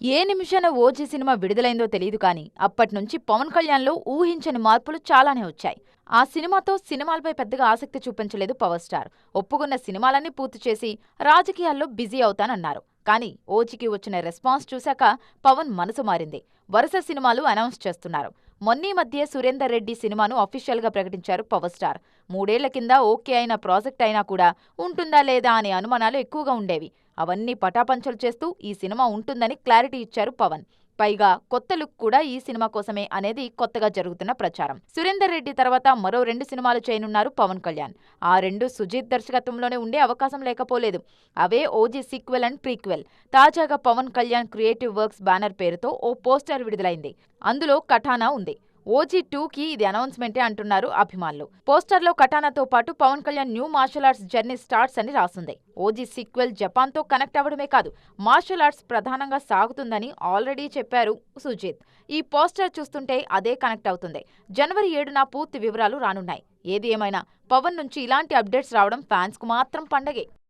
ఏ నిమిషాన OG cinema విడుదలైందో తెలియదు కానీ అప్పటినుంచి పవన్ కళ్యాణ్లో ఊహించని మార్పులు చాలానే వచ్చాయి. ఆ సినిమాతో సినిమాలపై పెద్దగా ఆసక్తి చూపించలేదు పవర్ స్టార్. ఒప్పుకున్న సినిమాలన్నీ పూర్తి చేసి రాజకీయాల్లో బిజీ అవుతానన్నారు. కానీ ఓజీకి వచ్చిన రెస్పాన్స్ చూశాక పవన్ మనసు మారింది. వరుస సినిమాలు అనౌన్స్ చేస్తున్నారు. మొన్నీ మధ్య సురేందర్ రెడ్డి సినిమాను అఫీషియల్గా ప్రకటించారు పవర్ స్టార్. మూడేళ్ళ కింద ఓకే అయిన ప్రాజెక్ట్ అయినా కూడా ఉంటుందా లేదా అనే అనుమానాలు ఎక్కువగా ఉండేవి. అవన్నీ పటాపంచలు చేస్తూ ఈ సినిమా ఉంటుందని క్లారిటీ ఇచ్చారు పవన్. పైగా కొత్త లుక్ కూడా ఈ సినిమా కోసమే అనేది కొత్తగా జరుగుతున్న ప్రచారం. సురేందర్ రెడ్డి తర్వాత మరో రెండు సినిమాలు చేయనున్నారు పవన్ కళ్యాణ్. ఆ రెండు సుజీత్ దర్శకత్వంలోనే ఉండే అవకాశం లేకపోలేదు. అవే ఓజీ సీక్వెల్ అండ్ ప్రీక్వెల్. తాజాగా Pawan Kalyan creative works banner పేరుతో ఓ పోస్టర్ విడుదలైంది. అందులో కఠానా ఉంది. ఓజీ టూకి ఇది అనౌన్స్మెంటే అంటున్నారు అభిమానులు. పోస్టర్లో కటానాతో పాటు Pawan Kalyan new martial arts journey starts అని రాసుంది. ఓజీ సీక్వెల్ జపాన్తో కనెక్ట్ అవ్వడమే కాదు మార్షల్ ఆర్ట్స్ ప్రధానంగా సాగుతుందని ఆల్రెడీ చెప్పారు సుజిత్. ఈ పోస్టర్ చూస్తుంటే అదే కనెక్ట్ అవుతుంది. జనవరి ఏడున పూర్తి వివరాలు రానున్నాయి. ఏది ఏమైనా పవన్ నుంచి ఇలాంటి అప్డేట్స్ రావడం ఫ్యాన్స్కు మాత్రం పండగే.